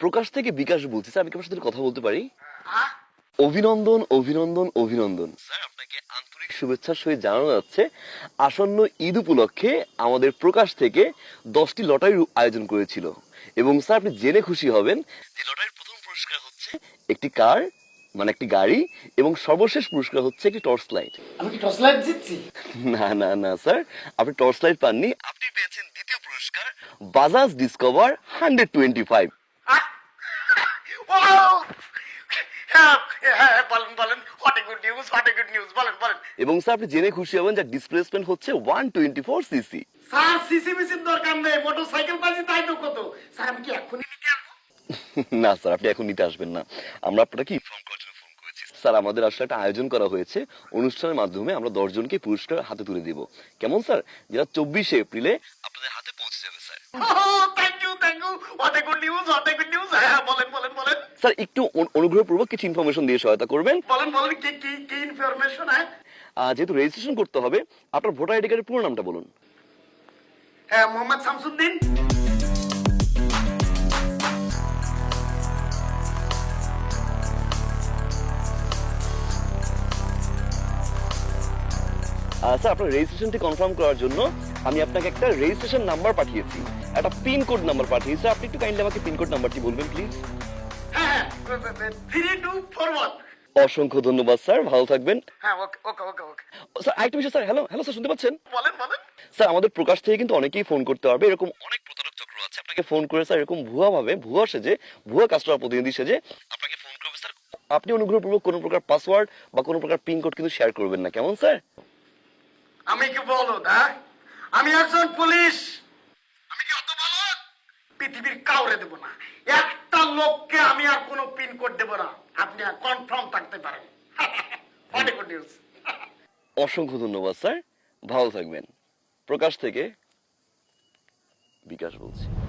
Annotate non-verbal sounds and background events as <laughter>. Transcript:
প্রকাশ থেকে বিকাশ বলছি স্যার আমি কি সাথে কথা বলতে পারি? অভিনন্দন অভিনন্দন অভিনন্দন। স্যার আপনাকে আন্তরিক শুভেচ্ছার সহিত জানানো যাচ্ছে আসন্ন ঈদ উপলক্ষে আমাদের প্রকাশ থেকে দশটি লটারির আয়োজন করেছিল। এবং স্যার আপনি জেনে খুশি হবেন যে লটারির প্রথম পুরস্কার হচ্ছে একটি কার মানে একটি গাড়ি এবং সর্বশেষ পুরস্কার হচ্ছে একটি টর্চ লাইট। আমি কি টর্চ লাইট জিতছি? না না না স্যার আপনি টর্চ লাইট পাননি। আপনি পেয়েছেন দ্বিতীয় পুরস্কার। Bajaj discover hundred twenty five. এবং স্যার আপনি জেনে খুশি হবেন যে ডিসপ্লেসমেন্ট হচ্ছে one twenty four CC sir CC Misir দরকার নেই মোটরসাইকেল বাজি তাই তো কত। স্যার আমি কি এখনই নিতে আসব? <laughs> না স্যার আপনি এখন নিতে আসবেন না। আমরা আপনাকে ইনফর্ম করার জন্য ফোন করেছি? স্যার আমাদের আসলে একটা আয়োজন করা হয়েছে। অনুষ্ঠানের মাধ্যমে আমরা দশজনকে পুরস্কার হাতে তুলে দিব। কেমন স্যার? যেটা চব্বিশে এপ্রিলে আপনাদের হাতে পৌঁছে যাবে sir thank you thank you what a good news what a good news হ্যাঁ বলেন বলেন বলেন স্যার একটু অনু- অনুগ্রহপূর্বক কিছু ইনফরমেশন দিয়ে সহায়তা করবেন। বলেন বলেন কি কি কি ইনফরমেশন হ্যাঁ? যেহেতু রেজিস্ট্রেশন করতে হবে আপনার ভোটার আইডি কার্ডের পুরো নামটা বলুন। হ্যাঁ মোহাম্মদ শামসুদ্দিন। স্যার আপনার রেজিস্ট্রেশনটি কনফার্ম করার জন্য আমি আপনাকে একটা রেজিস্ট্রেশন নাম্বার পাঠিয়েছি। একটা পিন কোড নাম্বার পাঠিয়েছি। আপনি একটু কাইন্ডলি আমাকে পিন কোড নাম্বারটি বলবেন প্লিজ হ্যাঁ থ্রি টু ফোর অসংখ্য ধন্যবাদ স্যার। ভালো থাকবেন। হ্যাঁ ওকে ওকে ওকে ওকে। স্যার আরেকটা বিষয় স্যার। হ্যালো হ্যালো স্যার শুনতে পাচ্ছেন? বলেন বলেন। স্যার আমাদের প্রকাশ থেকে কিন্তু অনেকেই ফোন করতে পারবে। এরকম অনেক প্রতারক চক্র আছে। আপনাকে ফোন করে স্যার এরকম ভুয়া ভাবে ভুয়া সেজে ভুয়া কাস্টমার প্রতিনিধি সেজে আপনাকে ফোন করবে স্যার। আপনি অনুগ্রহপূর্বক কোনো প্রকার পাসওয়ার্ড বা কোনো প্রকার পিন কোড কিন্তু শেয়ার করবেন না। কেমন স্যার? আমি কি বলো হ্যাঁ আমি একজন পুলিশ। আমি কি অত বলো পৃথিবীর কাউরে দেব না। একটা লোককে আমি আর কোনো পিন কোড দেব না। আপনি আর কনফার্ম থাকতে পারেন। <laughs> <laughs> অসংখ্য ধন্যবাদ, স্যার। ভালো থাকবেন। প্রকাশ থেকে বিকাশ বলছি।